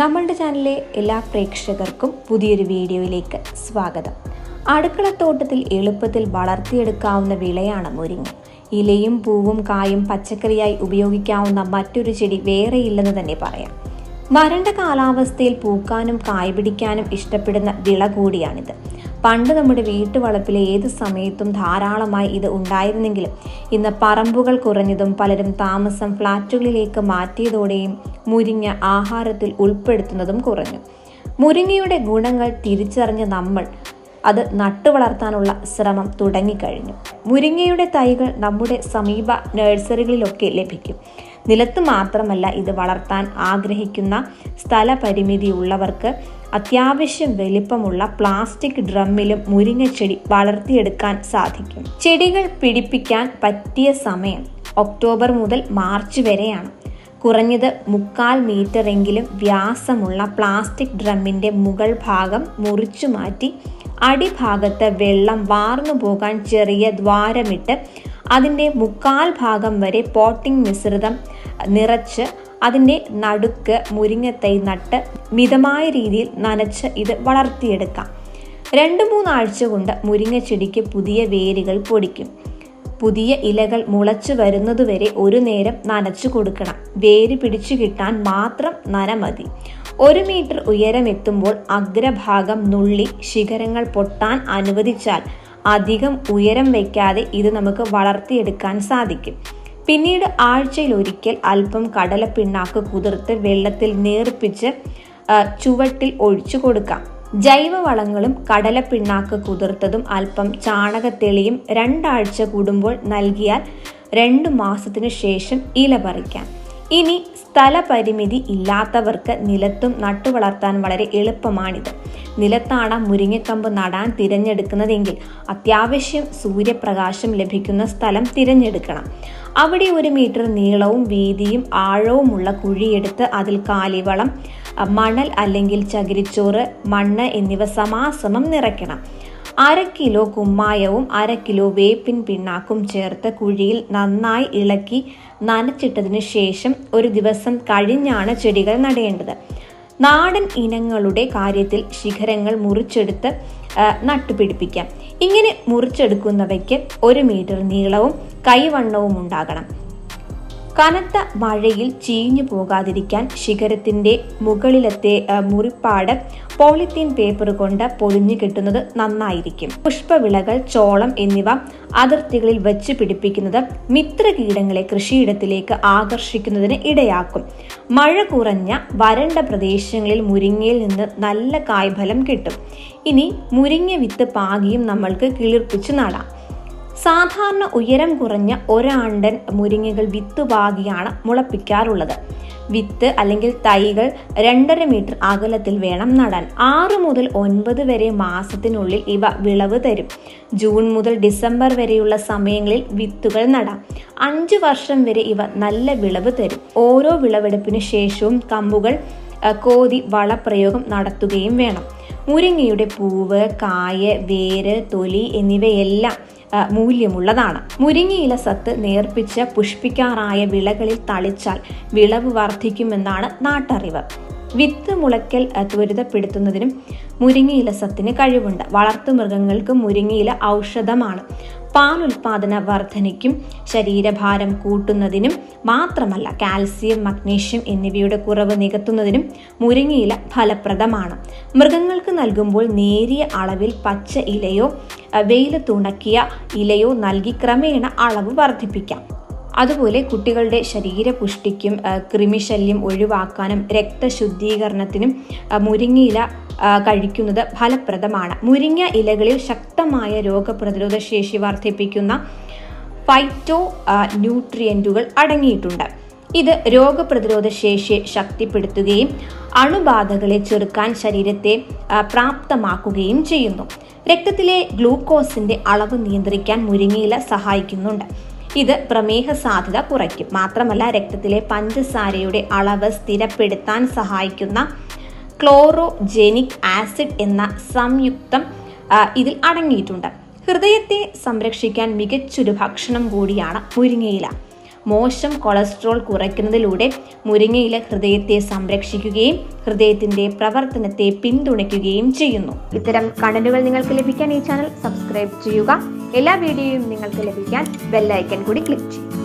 നമ്മളുടെ ചാനലിലെ എല്ലാ പ്രേക്ഷകർക്കും പുതിയൊരു വീഡിയോയിലേക്ക് സ്വാഗതം. അടുക്കളത്തോട്ടത്തിൽ എളുപ്പത്തിൽ വളർത്തിയെടുക്കാവുന്ന വിളയാണ് മുരിങ്ങ. ഇലയും പൂവും കായും പച്ചക്കറിയായി ഉപയോഗിക്കാവുന്ന മറ്റൊരു ചെടി വേറെയില്ലെന്ന് തന്നെ പറയാം. വരണ്ട കാലാവസ്ഥയിൽ പൂക്കാനും കായ് പിടിക്കാനും ഇഷ്ടപ്പെടുന്ന വിള കൂടിയാണിത്. പണ്ട് നമ്മുടെ വീട്ടുവളപ്പിലെ ഏത് സമയത്തും ധാരാളമായി ഇത് ഉണ്ടായിരുന്നെങ്കിലും ഇന്ന് പറമ്പുകൾ കുറഞ്ഞതും പലരും താമസം ഫ്ളാറ്റുകളിലേക്ക് മാറ്റിയതോടെയും മുരിങ്ങ ആഹാരത്തിൽ ഉൾപ്പെടുത്തുന്നതും കുറഞ്ഞു. മുരിങ്ങയുടെ ഗുണങ്ങൾ തിരിച്ചറിഞ്ഞ നമ്മൾ അത് നട്ടുവളർത്താനുള്ള ശ്രമം തുടങ്ങിക്കഴിഞ്ഞു. മുരിങ്ങയുടെ തൈകൾ നമ്മുടെ സമീപ നഴ്സറികളിലൊക്കെ ലഭിക്കും. നിലത്ത് മാത്രമല്ല ഇത് വളർത്താൻ ആഗ്രഹിക്കുന്ന സ്ഥലപരിമിതി ഉള്ളവർക്ക് അത്യാവശ്യം വലിപ്പമുള്ള പ്ലാസ്റ്റിക് ഡ്രമ്മിലും മുരിങ്ങച്ചെടി വളർത്തിയെടുക്കാൻ സാധിക്കും. ചെടികൾ പിടിപ്പിക്കാൻ പറ്റിയ സമയം ഒക്ടോബർ മുതൽ മാർച്ച് വരെയാണ്. കുറഞ്ഞത് മുക്കാൽ മീറ്ററെങ്കിലും വ്യാസമുള്ള പ്ലാസ്റ്റിക് ഡ്രമ്മിന്റെ മുകൾ ഭാഗം മുറിച്ചു മാറ്റി അടിഭാഗത്ത് വെള്ളം വാർന്നു പോകാൻ ചെറിയ ദ്വാരമിട്ട് അതിന്റെ മുക്കാൽ ഭാഗം വരെ പോട്ടിംഗ് മിശ്രിതം നിറച്ച് അതിന്റെ നടുക്ക് മുരിങ്ങത്തൈ നട്ട് മിതമായ രീതിയിൽ നനച്ച് ഇത് വളർത്തിയെടുക്കാം. രണ്ട് മൂന്നാഴ്ച കൊണ്ട് മുരിങ്ങ ചെടിക്ക് പുതിയ വേരുകൾ പൊടിക്കും. പുതിയ ഇലകൾ മുളച്ചു വരുന്നതുവരെ ഒരു നേരം നനച്ചു കൊടുക്കണം. വേര് പിടിച്ചു കിട്ടാൻ മാത്രം നന മതി. ഒരു മീറ്റർ ഉയരമെത്തുമ്പോൾ അഗ്രഭാഗം നുള്ളി ശിഖരങ്ങൾ പൊട്ടാൻ അനുവദിച്ചാൽ അധികം ഉയരം വയ്ക്കാതെ ഇത് നമുക്ക് വളർത്തിയെടുക്കാൻ സാധിക്കും. പിന്നീട് ആഴ്ചയിൽ ഒരിക്കൽ അല്പം കടലപ്പിണ്ണാക്ക് കുതിർത്ത് വെള്ളത്തിൽ നേർപ്പിച്ച് ചുവട്ടിൽ ഒഴിച്ചു കൊടുക്കാം. ജൈവവളങ്ങളും കടലപ്പിണ്ണാക്ക് കുതിർത്തതും അല്പം ചാണകത്തെളിയും രണ്ടാഴ്ച കൂടുമ്പോൾ നൽകിയാൽ രണ്ട് മാസത്തിനു ശേഷം ഇല പറിക്കാം. ഇനി സ്ഥലപരിമിതി ഇല്ലാത്തവർക്ക് നിലത്തും നട്ടുവളർത്താൻ വളരെ എളുപ്പമാണിത്. നിലത്താണ് മുരിങ്ങക്കമ്പ് നടാൻ തിരഞ്ഞെടുക്കുന്നതെങ്കിൽ അത്യാവശ്യം സൂര്യപ്രകാശം ലഭിക്കുന്ന സ്ഥലം തിരഞ്ഞെടുക്കണം. അവിടെ ഒരു മീറ്റർ നീളവും വീതിയും ആഴവുമുള്ള കുഴിയെടുത്ത് അതിൽ കാലിവളം മണൽ അല്ലെങ്കിൽ ചകിരിച്ചോറ് മണ്ണ് എന്നിവ സമാസമം നിറയ്ക്കണം. അര കിലോ കുമ്മായവും അര കിലോ വേപ്പിൻ പിണ്ണാക്കും ചേർത്ത് കുഴിയിൽ നന്നായി ഇളക്കി നനച്ചിട്ടതിന് ശേഷം ഒരു ദിവസം കഴിഞ്ഞാണ് ചെടികൾ നടേണ്ടത് നാടൻ ഇനങ്ങളുടെ കാര്യത്തിൽ ശിഖരങ്ങൾ മുറിച്ചെടുത്ത് നട്ടുപിടിപ്പിക്കാം. ഇങ്ങനെ മുറിച്ചെടുക്കുന്നവയ്ക്ക് ഒരു മീറ്റർ നീളവും കൈവണ്ണവും ഉണ്ടാകണം. കനത്ത മഴയിൽ ചീഞ്ഞു പോകാതിരിക്കാൻ ശിഖരത്തിന്റെ മുകളിലത്തെ മുറിപ്പാട് പോളിത്തീൻ പേപ്പർ കൊണ്ട് പൊളിഞ്ഞു കെട്ടുന്നത് നന്നായിരിക്കും. പുഷ്പവിളകൾ ചോളം എന്നിവ അതിർത്തികളിൽ വെച്ച് പിടിപ്പിക്കുന്നത് മിത്രകീടങ്ങളെ കൃഷിയിടത്തിലേക്ക് ആകർഷിക്കുന്നതിന് ഇടയാക്കും. മഴ കുറഞ്ഞ വരണ്ട പ്രദേശങ്ങളിൽ മുരിങ്ങയിൽ നിന്ന് നല്ല കായ്ഫലം കിട്ടും. ഇനി മുരിങ്ങ വിത്ത് പാകിയും നമ്മൾക്ക് കിളിർപ്പിച്ച് നടാം. സാധാരണ ഉയരം കുറഞ്ഞ ഒരാണ്ടൻ മുരിങ്ങകൾ വിത്ത് പാകിയാണ് മുളപ്പിക്കാറുള്ളത്. വിത്ത് അല്ലെങ്കിൽ തൈകൾ രണ്ടര മീറ്റർ അകലത്തിൽ വേണം നടാൻ. ആറ് മുതൽ ഒൻപത് വരെ മാസത്തിനുള്ളിൽ ഇവ വിളവ് തരും. ജൂൺ മുതൽ ഡിസംബർ വരെയുള്ള സമയങ്ങളിൽ വിത്തുകൾ നടാം. അഞ്ച് വർഷം വരെ ഇവ നല്ല വിളവ് തരും. ഓരോ വിളവെടുപ്പിന് ശേഷവും കമ്പുകൾ കോതി വളപ്രയോഗം നടത്തുകയും വേണം. മുരിങ്ങയുടെ പൂവ് കായ് വേര് തൊലി എന്നിവയെല്ലാം മൂല്യമുള്ളതാണ്. മുരിങ്ങയില സത്ത് നേർപ്പിച്ച് പുഷ്പിക്കാറായ വിളകളിൽ തളിച്ചാൽ വിളവ് വർദ്ധിക്കുമെന്നാണ് നാട്ടറിവ്. വിത്ത് മുളയ്ക്കൽ ത്വരിതപ്പെടുത്തുന്നതിനും മുരിങ്ങയില സത്തിന് കഴിവുണ്ട്. വളർത്തു വളർത്തുമൃഗങ്ങൾക്ക് മുരിങ്ങയില ഔഷധമാണ്. പാൽ ഉൽപാദന വർധനയ്ക്കും ശരീരഭാരം കൂട്ടുന്നതിനും മാത്രമല്ല കാൽസ്യം മഗ്നീഷ്യം എന്നിവയുടെ കുറവ് നികത്തുന്നതിനും മുരിങ്ങയില ഫലപ്രദമാണ്. മൃഗങ്ങൾക്ക് നൽകുമ്പോൾ നേരിയ അളവിൽ പച്ച ഇലയോ വെയിലത്തുണക്കിയ ഇലയോ നൽകി ക്രമേണ അളവ് വർദ്ധിപ്പിക്കാം. അതുപോലെ കുട്ടികളുടെ ശരീരപുഷ്ടിക്കും കൃമിശല്യം ഒഴിവാക്കാനും രക്തശുദ്ധീകരണത്തിനും മുരിങ്ങയില കഴിക്കുന്നത് ഫലപ്രദമാണ്. മുരിങ്ങ ഇലകളിൽ ശക്തമായ രോഗപ്രതിരോധ ശേഷി വർദ്ധിപ്പിക്കുന്ന ഫൈറ്റോ ന്യൂട്രിയന്റുകൾ അടങ്ങിയിട്ടുണ്ട്. ഇത് രോഗപ്രതിരോധ ശേഷിയെ ശക്തിപ്പെടുത്തുകയും അണുബാധകളെ ചെറുക്കാൻ ശരീരത്തെ പ്രാപ്തമാക്കുകയും ചെയ്യുന്നു. രക്തത്തിലെ ഗ്ലൂക്കോസിന്റെ അളവ് നിയന്ത്രിക്കാൻ മുരിങ്ങയില സഹായിക്കുന്നുണ്ട്. ഇത് പ്രമേഹ സാധ്യത കുറയ്ക്കും. മാത്രമല്ല രക്തത്തിലെ പഞ്ചസാരയുടെ അളവ് സ്ഥിരപ്പെടുത്താൻ സഹായിക്കുന്ന ക്ലോറോജെനിക് ആസിഡ് എന്ന സംയുക്തം ഇതിൽ അടങ്ങിയിട്ടുണ്ട്. ഹൃദയത്തെ സംരക്ഷിക്കാൻ മികച്ചൊരു ഭക്ഷണം കൂടിയാണ് മുരിങ്ങയില. മോശം കൊളസ്ട്രോൾ കുറയ്ക്കുന്നതിലൂടെ മുരിങ്ങയില ഹൃദയത്തെ സംരക്ഷിക്കുകയും ഹൃദയത്തിന്റെ പ്രവർത്തനത്തെ പിന്തുണയ്ക്കുകയും ചെയ്യുന്നു. ഇത്തരം കണ്ടന്റുകൾ നിങ്ങൾക്ക് ലഭിക്കാൻ ഈ ചാനൽ സബ്സ്ക്രൈബ് ചെയ്യുക. എല്ലാ വീഡിയോയും നിങ്ങൾക്ക് ലഭിക്കാൻ ബെല്ലൈക്കൺ കൂടി ക്ലിക്ക് ചെയ്യുക.